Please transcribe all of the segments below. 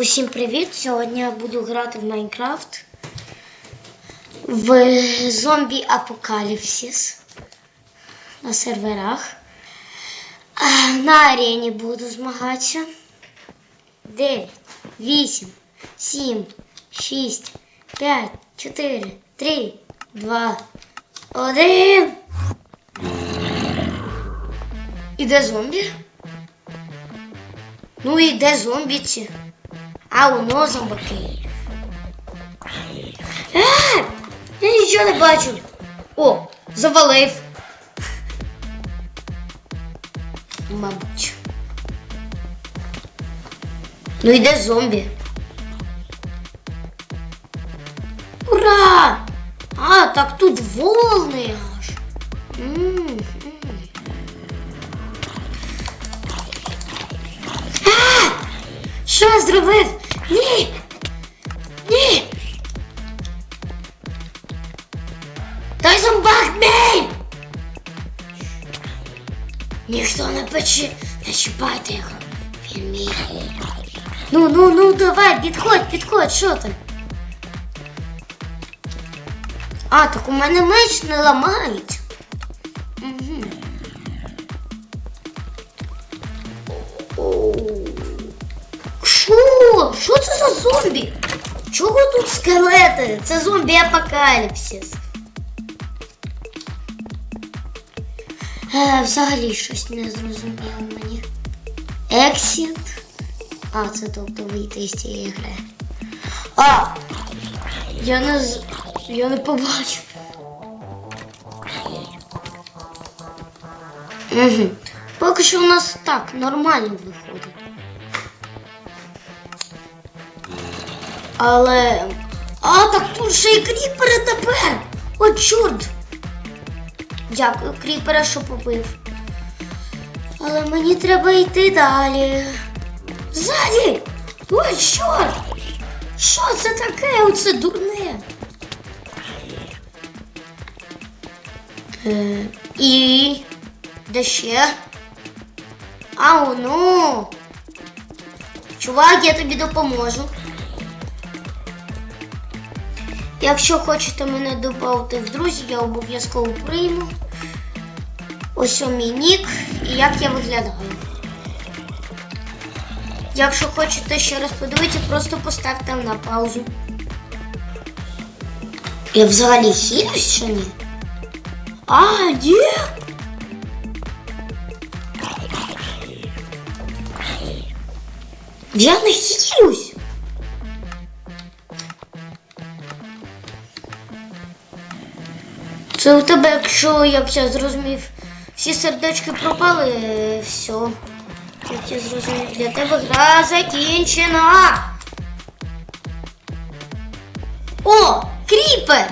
Усім привіт! Сьогодні я буду грати в Майнкрафт в зомбі Апокаліпсис на серверах. На арені буду змагатися. 9, 8, 7, 6, 5, 4, 3, 2, 1. Іде зомбі? Ну іде зомбіці. А воно зомбаки. Е, я нічого не бачу. О, завалив. Мабуть. Ну йде зомбі. Ура! А, так тут волни аж. А! Що я зробив? Ні! Той зомбак мій! Ніхто не пече, не чіпайте його. Він. Ну, ну, ну, давай, підходь, підходь, що там? А, так у мене меч не ламається. Зомбі? Чого тут скелети? Це зомбі апокаліпсис. Е, взагалі щось не зрозуміло мені. Exit. А, це тобто вийти з цієї гри. А! Я не з... Я не побачив. Угу. Поки що у нас так нормально виходить. Але. А, так тут ще й кріпери тепер! О, чорт! Дякую, кріпера, що побив. Але мені треба йти далі. Ззаді! Ой, чорт! Що це таке? Оце дурне? Е, і. Де ще? Ау, ну. Чувак, я тобі допоможу. Якщо хочете мене додати в друзі, я обов'язково прийму. Ось мій нік і як я виглядаю. Якщо хочете ще раз подивитися, просто поставте на паузу. Я взагалі хилюсь чи ні? А, ні? Я не хилюсь. Це у тебе, якщо як я зрозумів, всі сердечки пропали, все. Як я зрозумів, для тебе гра закінчена. О, кріпер!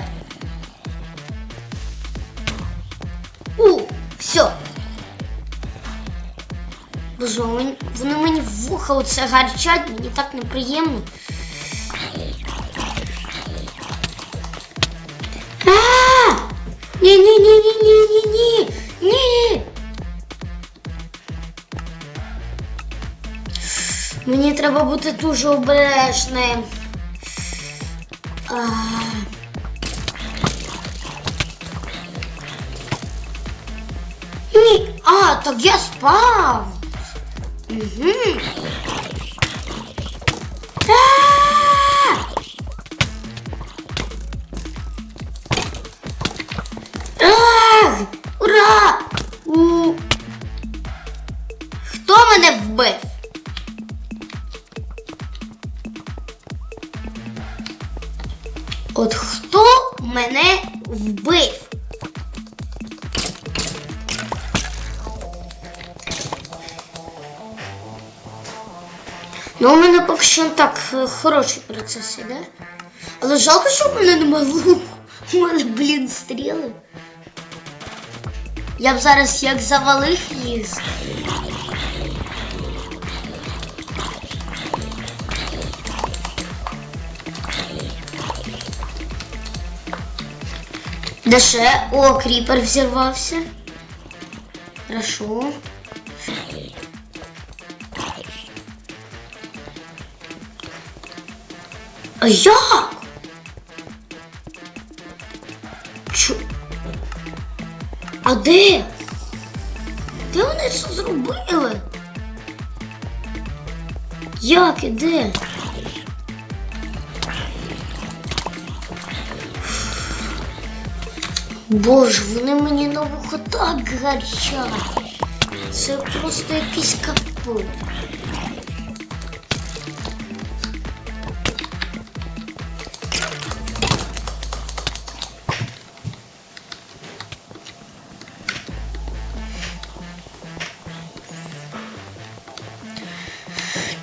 У, все. Боже, вони мені в вуха оце гарчать, мені так неприємно. Ні, ні, ні, ні, ні, ні, ні, ні. Мені треба бути дуже обережним. А. Ні, а, так я спав. Угу. Вбив? Ну, у мене поки що так е, хороший процес іде. Але жалко, що в мене немає луку. У мене, блін, стріли. Я б зараз як завалив їх. Де? О, кріпер взірвався. Хорошо. А як? Чо? А де? Де вони це зробили? Як і де? Боже, вони мені на вухо так гарчать. Це просто якийсь капут.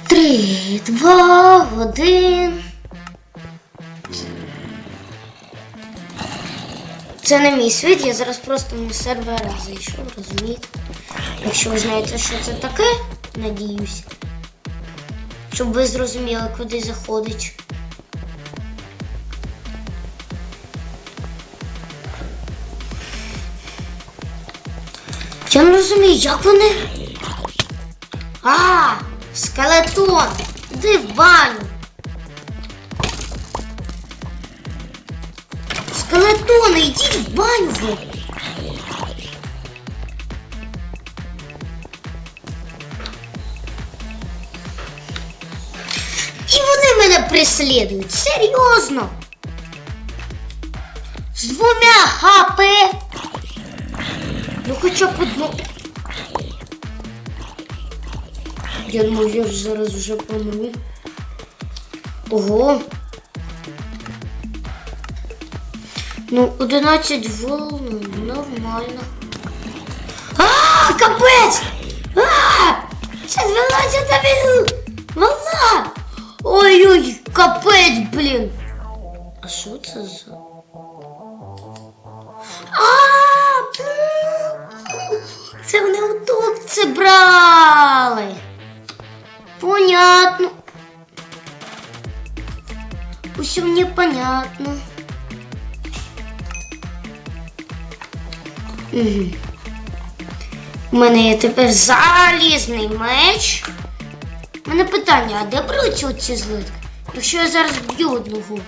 Три, два, один. Це не мій світ, я зараз просто на сервера зайшов, розумієте? Якщо ви знаєте, що це таке, надіюсь. Щоб ви зрозуміли, куди заходить. Я не розумію, як вони. А, скелетон! Іди в баню. Скелетони, йдіть в баню. І вони мене преслідують. Серйозно. З двома хп. Ну хоча б одну. Я думаю, я зараз вже помру. Ого. Ну, 11 волн нормально. А, капець! А! Це 12 минут! Волна! Ой-ой, капець, блін! А що це за? А! Це вони це брали. Понятно. Усе мені понятно. У мене є тепер залізний меч. У мене питання, а де беруться ці злитки? Якщо я зараз б'ю одного.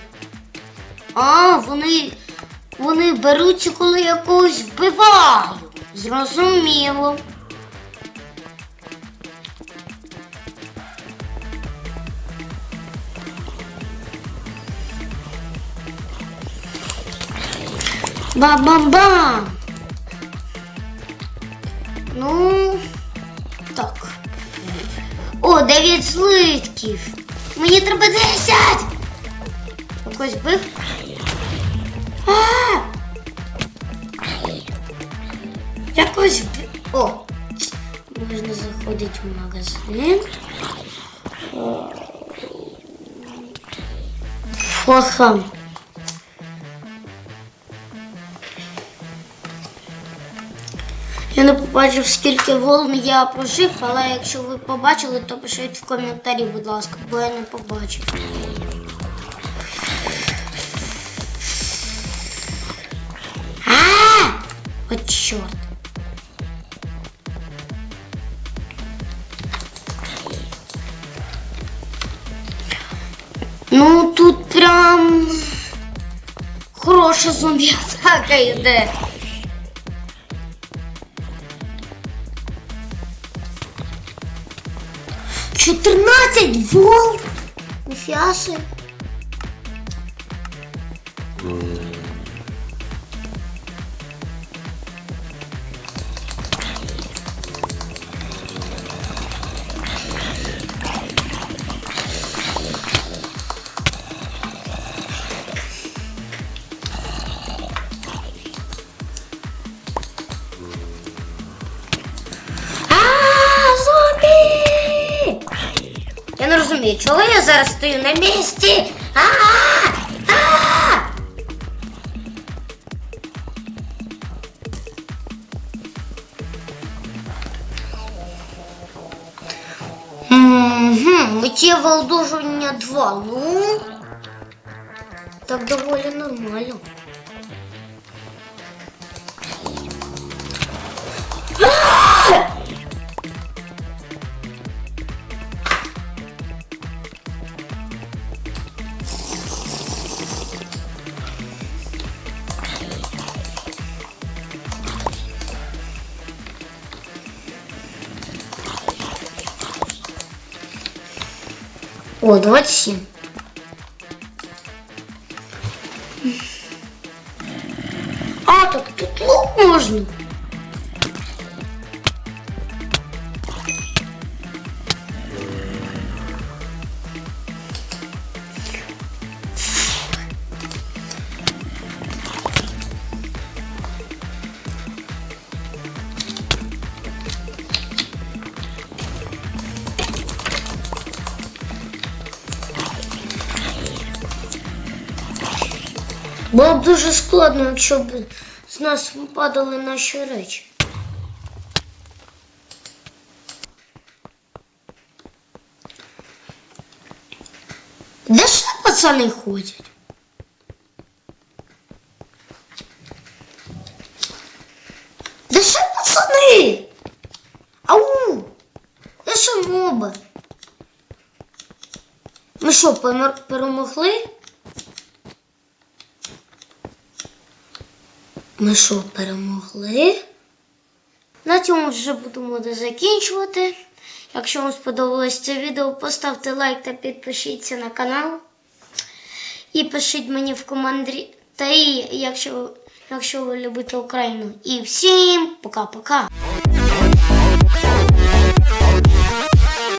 А, вони. Вони беруться, коли я когось вбиваю. Зрозуміло. Бам-бам-бам! Ну, так. О, 9 злитків. Мені треба 10! Якось бив. А! Якось бив. О! Можна заходити в магазин. Фоха. Я не побачив, скільки волн я прожив, але якщо ви побачили, то пишіть в коментарі, будь ласка, бо я не побачив. А! От чорт. Ну тут прям хороша зомбі атака йде. 14 волт! Ніфіга зараз стою на місці? А! А! Угу, миттєве одужання 2. Ну, так доволі нормально. О, 27. А, так тут лук можна. Було б дуже складно, якщо б з нас випадали наші речі. Де ще пацани ходять? Де ще пацани? Ау! Де ще моби? Ми що, перемогли? Ми що, перемогли? На цьому вже будемо закінчувати. Якщо вам сподобалось це відео, поставте лайк та підпишіться на канал. І пишіть мені в коментарі, якщо, якщо ви любите Україну. І всім пока-пока.